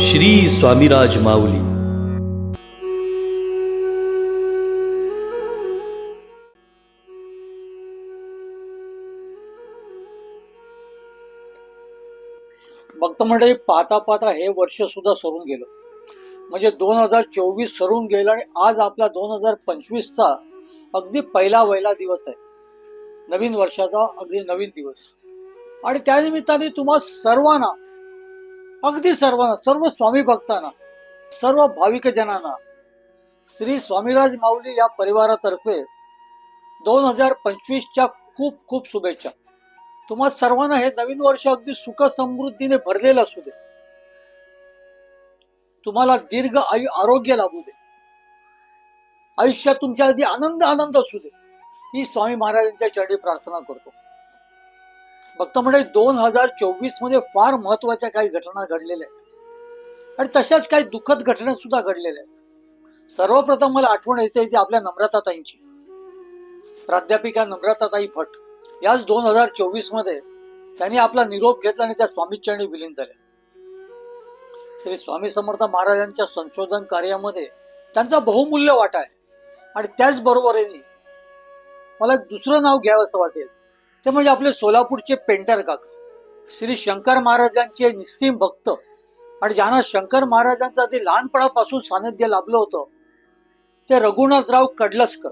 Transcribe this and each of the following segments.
श्री स्वामीराज माऊली. भक्त मंडळी पाहता पाहता हे वर्ष सुद्धा सरून गेलं. म्हणजे दोन हजार चोवीस सरून गेलं आणि आज आपला दोन हजार पंचवीसचा अगदी पहिला वहिला दिवस आहे. नवीन वर्षाचा अगदी नवीन दिवस. आणि त्यानिमित्ताने तुम्हा सर्वांना अगदी सर्वांना सर्व स्वामी भक्तांना सर्व भाविक जनांना श्री स्वामीराज माऊली या परिवारातर्फे दोन हजार पंचवीसच्या खूप खूप शुभेच्छा. तुम्हा सर्वांना हे नवीन वर्ष अगदी सुख समृद्धीने भरलेलं असू दे. तुम्हाला दीर्घ आयु आरोग्य लाभू दे. आयुष्यात तुमच्या अगदी आनंद आनंद असू दे. ही स्वामी महाराजांच्या चरणी प्रार्थना करतो. भक्त म्हणजे दोन हजार चोवीसमध्ये फार महत्त्वाच्या काही घटना घडलेल्या आहेत. आणि तशाच काही दुःखद घटना सुद्धा घडलेल्या आहेत. सर्वप्रथम मला आठवण येते ती आपल्या नम्रताताईंची. प्राध्यापिका नम्रताताई भट याच दोन हजार चोवीसमध्ये त्यांनी आपला निरोप घेतला आणि त्या स्वामीचरणी विलीन झाल्या. श्री स्वामी समर्थ महाराजांच्या संशोधन कार्यामध्ये त्यांचा बहुमूल्य वाटा आहे. आणि त्याचबरोबरीने मला एक दुसरं नाव घ्यावं असं वाटेल. ते म्हणजे आपले सोलापूरचे पेंटर काका. श्री शंकर महाराजांचे निस्सीम भक्त. आणि ज्यांना शंकर महाराजांचं ते लहानपणापासून सानिध्य लाभलं होतं ते रघुनाथराव कडलसकर.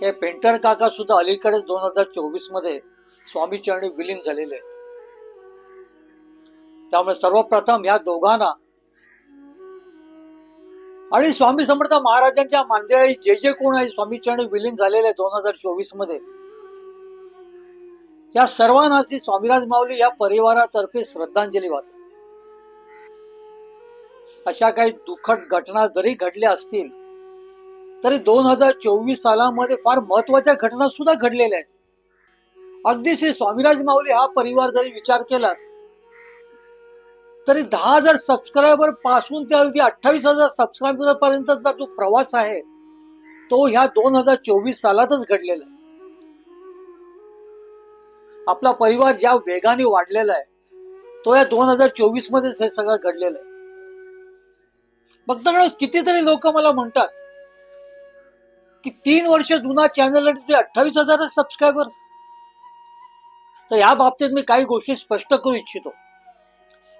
हे पेंटर काका सुद्धा अलीकडेच दोन हजार चोवीसमध्ये स्वामी चरणी विलीन झालेले आहेत. त्यामुळे सर्वप्रथम या दोघांना आणि स्वामी समर्थ महाराजांच्या मांदेळी जे जे कोण आहे स्वामी चरणी विलीन झालेले दोन हजार चोवीसमध्ये या सर्वांना श्री स्वामीराज माऊली या परिवारातर्फे श्रद्धांजली वाहतो. अशा काही दुःखद घटना जरी घडल्या असतील तरी दोन हजार चोवीस सालामध्ये फार महत्त्वाच्या घटना सुद्धा घडलेल्या आहेत. अगदी श्री स्वामीराज माऊली हा परिवार जरी विचार केला तरी दहा हजार सबस्क्रायबरपासून ते अगदी अठ्ठावीस हजार सबस्क्रायबर पर्यंतचा जो प्रवास आहे तो ह्या दोन हजार चोवीस सालातच घडलेला आहे. आपला परिवार ज्या वेगाने वाढलेला आहे तो या दोन हजार चोवीस मध्येच हे सगळं घडलेलं आहे. बघता कितीतरी लोक मला म्हणतात की तीन वर्ष जुना चॅनल आणि तुझे अठ्ठावीस हजार सबस्क्रायबर्स तर या बाबतीत मी काही गोष्टी स्पष्ट करू इच्छितो.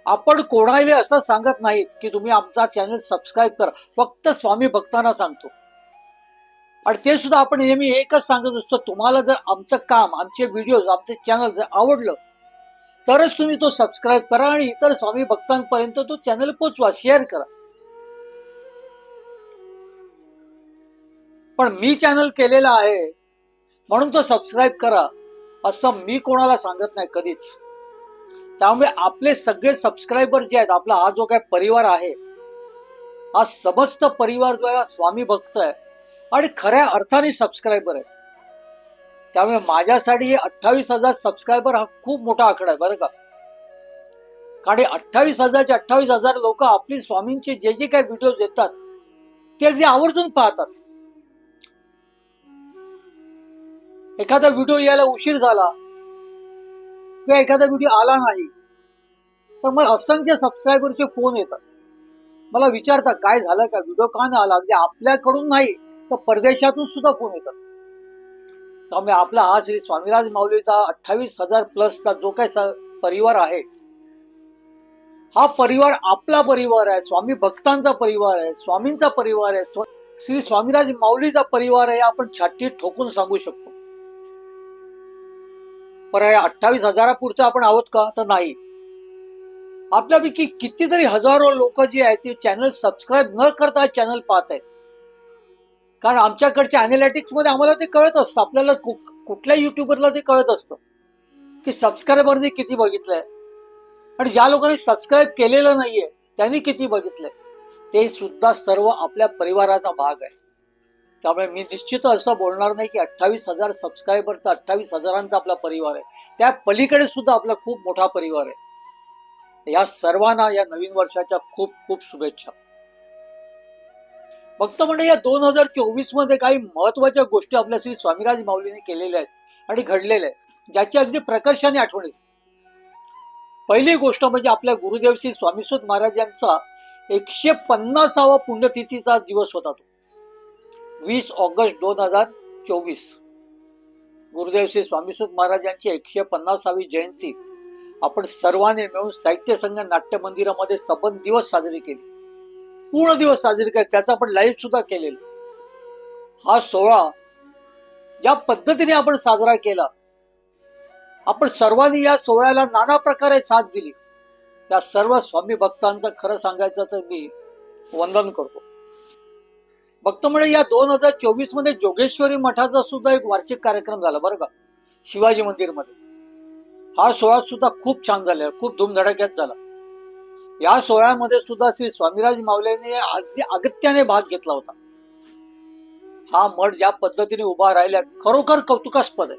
आपण कोणाला असं सांगत नाहीत की तुम्ही आमचा चॅनल सबस्क्राईब करा. फक्त स्वामी भक्तांना सांगतो. आणि ते सुद्धा आपण नेहमी एकच सांगत असतो तुम्हाला जर आमचं काम आमचे व्हिडिओ आमचे चॅनल जर आवडलं तरच तुम्ही तो सबस्क्राईब करा आणि इतर स्वामी भक्तांपर्यंत तो चॅनल पोचवा शेअर करा. पण मी चॅनल केलेला आहे म्हणून तो सबस्क्राईब करा असं मी कोणाला सांगत नाही कधीच. त्यामुळे आपले सगळे सबस्क्रायबर जे आहेत आपला हा जो काय परिवार आहे हा समस्त परिवार जो आहे स्वामी भक्त आहे. आणि खऱ्या अर्थाने सबस्क्रायबर आहेत. त्यामुळे माझ्यासाठी हे अठ्ठावीस हजार सबस्क्रायबर हा खूप मोठा आकडा आहे बरं का? कारण अठ्ठावीस हजारचे अठ्ठावीस हजार लोक आपली स्वामींचे जे जे काही व्हिडिओ देतात ते अगदी आवर्जून पाहतात. एखादा व्हिडिओ यायला उशीर झाला किंवा एखादा व्हिडिओ आला नाही तर मला असंख्य सबस्क्रायबरचे फोन येतात. मला विचारतात काय झालं? का व्हिडिओ का नाही आला? अगदी आपल्याकडून नाही. तर परदेशातून सुद्धा फोन येतात. त्यामुळे आपला हा श्री स्वामीराज माऊलीचा अठ्ठावीस हजार प्लसचा जो काही परिवार आहे हा परिवार आपला परिवार आहे स्वामी भक्तांचा परिवार आहे स्वामींचा परिवार आहे श्री स्वामीराज माऊलीचा परिवार आहे आपण छाती ठोकून सांगू शकतो. पर हे अठ्ठावीस हजारापुरतं आपण आहोत का? तर नाही. आपल्यापैकी कितीतरी हजारो लोक जे आहेत ते चॅनल सबस्क्राईब न करता चॅनल पाहत आहेत. कारण आमच्याकडच्या अॅनालिटिक्समध्ये आम्हाला ते कळत असतं. आपल्याला कु- कुठल्या युट्यूबरला ते कळत असतं. की सबस्क्रायबरने किती बघितलंय. आणि ज्या लोकांनी सबस्क्राईब केलेलं नाहीये त्यांनी किती बघितलंय. ते सुद्धा सर्व आपल्या परिवाराचा भाग आहे. त्यामुळे मी निश्चित असं बोलणार नाही की अठ्ठावीस हजार सबस्क्रायबर तर अठ्ठावीस हजारांचा आपला परिवार आहे. त्या पलीकडे सुद्धा आपला खूप मोठा परिवार आहे. या सर्वांना या नवीन वर्षाच्या खूप खूप शुभेच्छा. फक्त म्हणजे या दोन हजार चोवीसमध्ये काही महत्त्वाच्या गोष्टी आपल्या श्री स्वामीराज माऊलीने केलेल्या आहेत आणि घडलेल्या आहेत ज्याची अगदी प्रकर्षाने आठवण येते. पहिली गोष्ट म्हणजे आपल्या गुरुदेव श्री स्वामीसुत महाराजांचा एकशे पन्नासावा पुण्यतिथीचा दिवस होता तो. वीस ऑगस्ट दोन हजार चोवीस. गुरुदेव श्री स्वामीसुत महाराजांची एकशे पन्नासावी जयंती आपण सर्वांनी मिळून साहित्य संघ नाट्य मंदिरामध्ये सबंध दिवस साजरी केली. पूर्ण दिवस साजरी करत त्याचा आपण लाईव्ह सुद्धा केलेला. हा सोहळा ज्या पद्धतीने आपण साजरा केला. आपण सर्वांनी या सोहळ्याला नाना प्रकारे साथ दिली. त्या सर्व स्वामी भक्तांचं खरं सांगायचं तर मी वंदन करतो. भक्त म्हणजे या दोन हजार चोवीसमध्ये जोगेश्वरी मठाचा सुद्धा एक वार्षिक कार्यक्रम झाला बरं का? शिवाजी मंदिरमध्ये. हा सोहळा सुद्धा खूप छान झाला खूप धूमधडाक्यात झाला. या सोहळ्यामध्ये सुद्धा श्री स्वामीराज माऊलीने अगदी अगत्याने भाग घेतला होता. हा मठ ज्या पद्धतीने उभा राहिला खरोखर कौतुकास्पद आहे.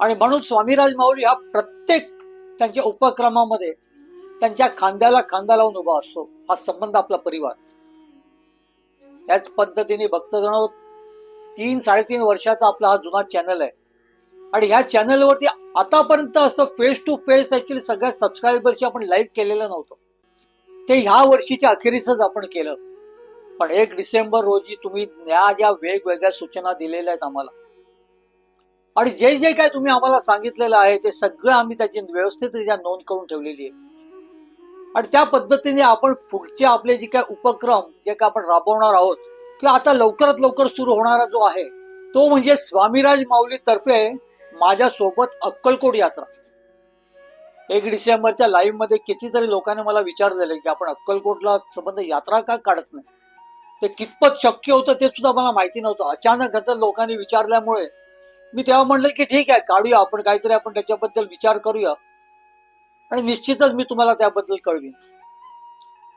आणि म्हणून स्वामीराज माऊली हा प्रत्येक त्यांच्या उपक्रमामध्ये त्यांच्या खांद्याला खांदा लावून उभा असतो. हा संबंध आपला परिवार. त्याच पद्धतीने भक्तजण तीन साडेतीन वर्षाचा आपला हा जुना चॅनल आहे. आणि ह्या चॅनलवरती आतापर्यंत असं फेस टू फेस ऍक्च्युली सगळ्या सबस्क्रायबरची आपण लाईव्ह केलेलं नव्हतं. ते ह्या वर्षीच्या अखेरीसच आपण केलं. पण एक डिसेंबर रोजी तुम्ही या ज्या वेगवेगळ्या सूचना दिलेल्या आहेत आम्हाला आणि जे जे काय तुम्ही आम्हाला सांगितलेलं आहे ते सगळं आम्ही त्याची व्यवस्थितरित्या नोंद करून ठेवलेली आहे. आणि त्या पद्धतीने आपण पुढचे आपले जे काय उपक्रम जे काय आपण राबवणार आहोत किंवा आता लवकरात लवकर सुरू होणारा जो आहे तो म्हणजे स्वामीराज माऊली तर्फे माझ्यासोबत अक्कलकोट यात्रा. एक डिसेंबरच्या लाईव्हमध्ये कितीतरी लोकांनी मला विचारलेलं की आपण अक्कलकोटला संबंध यात्रा का काढत नाही? ते कितपत शक्य होतं ते सुद्धा मला माहिती नव्हतं. अचानक आता लोकांनी विचारल्यामुळे मी तेव्हा म्हणलं की ठीक आहे काढूया. आपण काहीतरी आपण त्याच्याबद्दल विचार करूया. आणि निश्चितच मी तुम्हाला त्याबद्दल कळवीन.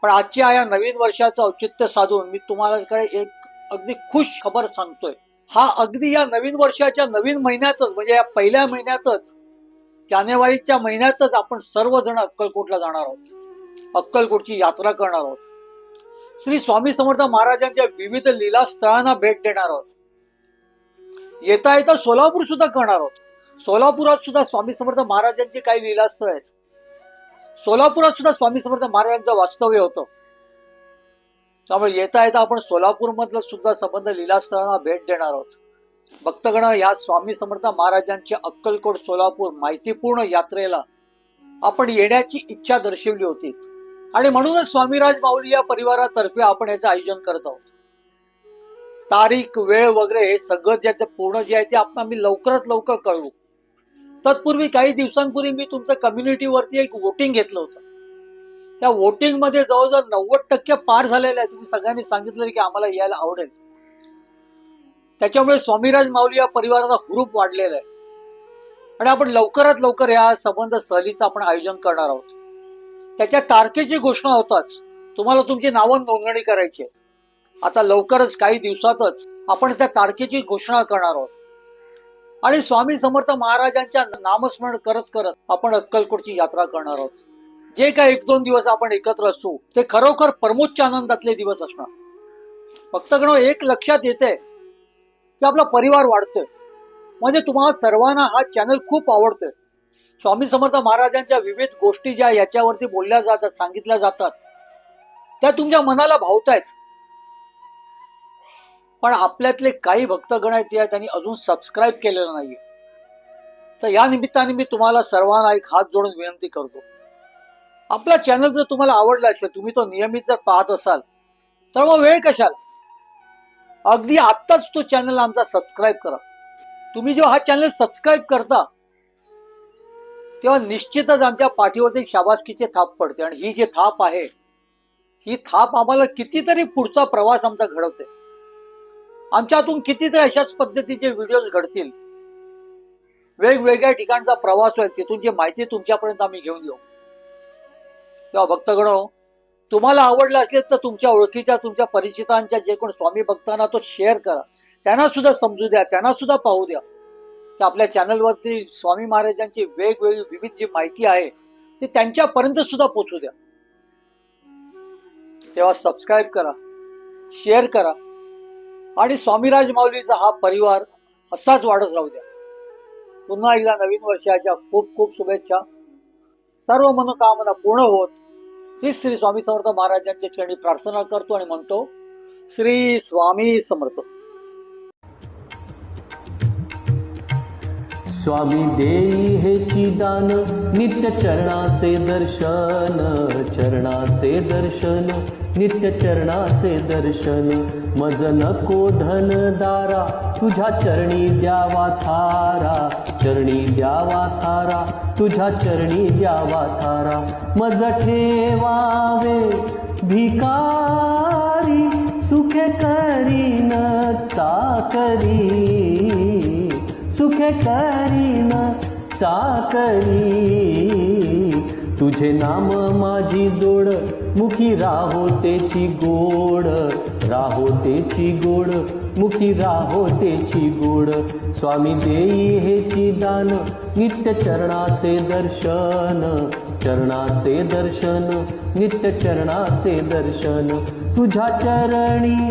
पण आजच्या या नवीन वर्षाचं औचित्य साधून मी तुम्हाला एक अगदी खुश खबर सांगतोय. हा अगदी या नवीन वर्षाच्या नवीन महिन्यातच म्हणजे या पहिल्या महिन्यातच जानेवारीच्या महिन्यातच आपण सर्वजण अक्कलकोटला जाणार आहोत. अक्कलकोटची यात्रा करणार आहोत. श्री स्वामी समर्थ महाराजांच्या विविध लीला स्थळांना भेट देणार आहोत. येता येता सोलापूर सुद्धा करणार आहोत. सोलापुरात सुद्धा स्वामी समर्थ महाराजांची काही लीलास्थळ आहेत. सोलापुरात सुद्धा स्वामी समर्थ महाराजांचं वास्तव्य होतं. त्यामुळे येता येता आपण सोलापूरमधलं सुद्धा संबंध लीलास्थळांना भेट देणार आहोत. भक्तगण या स्वामी समर्थ महाराजांच्या अक्कलकोट सोलापूर माहितीपूर्ण यात्रेला आपण येण्याची इच्छा दर्शवली होती. आणि म्हणूनच स्वामीराज माऊली या परिवारातर्फे आपण याचं आयोजन करत आहोत. तारीख वेळ वगैरे हे सगळं जे ते पूर्ण जे आहे ते आपण आम्ही लवकरात लवकर कळवू. तत्पूर्वी काही दिवसांपूर्वी मी तुमचं कम्युनिटीवरती एक वोटिंग घेतलं होतं. त्या वोटिंगमध्ये जवळजवळ नव्वद टक्के पार झालेले आहे तुम्ही सगळ्यांनी सांगितलं की आम्हाला यायला आवडेल. त्याच्यामुळे स्वामीराज माऊली या परिवाराचा हुरूप वाढलेला आहे. आणि आपण लवकरात लवकर या संबंध सहलीचं आपण आयोजन करणार आहोत. त्याच्या तारखेची घोषणा होताच. तुम्हाला तुमची नावं नोंदणी करायची आहे. आता लवकरच काही दिवसातच आपण त्या तारखेची घोषणा करणार आहोत. आणि स्वामी समर्थ महाराजांच्या नामस्मरण करत करत आपण अक्कलकोटची यात्रा करणार आहोत. जे काय एक दोन दिवस आपण एकत्र असू ते खरोखर परमोच्च आनंदातले दिवस असणार. भक्तगण एक लक्षात येते की आपला परिवार वाढतोय. म्हणजे तुम्हाला सर्वांना हा चॅनल खूप आवडतोय. स्वामी समर्थ महाराजांच्या विविध गोष्टी ज्या याच्यावरती बोलल्या जातात सांगितल्या जातात त्या तुमच्या मनाला भावतायत. पण आपल्यातले काही भक्तगण आहेत या त्यांनी अजून सबस्क्राईब केलेलं नाहीये. तर या निमित्ताने मी तुम्हाला सर्वांना एक हात जोडून विनंती करतो. आपला चॅनल जर तुम्हाला आवडला असेल तुम्ही तो नियमित जर पाहत असाल तर मग वेळ कशाल? अगदी आत्ताच तो चॅनल आमचा सबस्क्राईब करा. तुम्ही जेव्हा हा चॅनल सबस्क्राईब करता तेव्हा निश्चितच आमच्या पाठीवरती शाबासकीचे थाप पडते. आणि ही जी थाप आहे ही थाप आम्हाला कितीतरी पुढचा प्रवास आमचा घडवते. आमच्यातून कितीतरी अशाच पद्धतीचे व्हिडिओज घडतील. वेगवेगळ्या ठिकाणचा प्रवास होईल तिथून जी माहिती तुमच्यापर्यंत आम्ही घेऊन येऊ. किंवा भक्तगणो हो, तुम्हाला आवडलं असेल तर तुमच्या ओळखीच्या तुमच्या परिचितांच्या जे कोण स्वामी भक्तांना तो शेअर करा. त्यांना सुद्धा समजू द्या त्यांना सुद्धा पाहू द्या. की आपल्या चॅनलवरती स्वामी महाराजांची वेगवेगळी विविध जी माहिती आहे ती त्यांच्यापर्यंत सुद्धा पोचू द्या. तेव्हा सबस्क्राईब करा शेअर करा. आणि स्वामीराज माऊलीचा हा परिवार असाच वाढत राहू द्या. पुन्हा एकदा नवीन वर्षाच्या खूप खूप शुभेच्छा. सर्व मनोकामना पूर्ण होत. ही श्री स्वामी समर्थ महाराजांच्या क्षणी प्रार्थना करतो आणि म्हणतो श्री स्वामी समर्थ. स्वामी देई हे दान नित्य चरणाचे दर्शन चरणाचे दर्शन नित्य चरणाचे दर्शन. मज नको धन दारा तुझ्या चरणी द्यावा थारा. चरणी द्यावा थारा तुझ्या चरणी द्यावा थारा. मज ठेवावे भिकारी सुखे करीन चाकरी. सुखे करीन चाकरी. तुझे नाम माझी जोड. मुखी राहो तेची गोड. राहो तेची गोड. मुखी राहो तेची गोड. स्वामी देई हेची दान. नित्य चरणाचे दर्शन. चरणाचे दर्शन. नित्य चरणाचे दर्शन. तुझ्या चरणी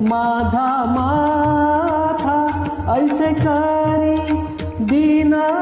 माझा माथा ऐसे करी. दीना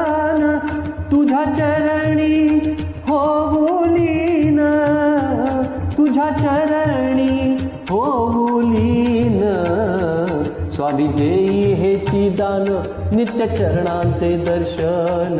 तुझ्या चरणी होऊलीन तुझ्या चरणी होऊलीन स्वामी देई हे दान नित्य चरणांचे दर्शन.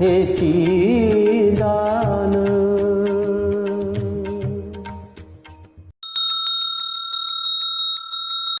हेची दान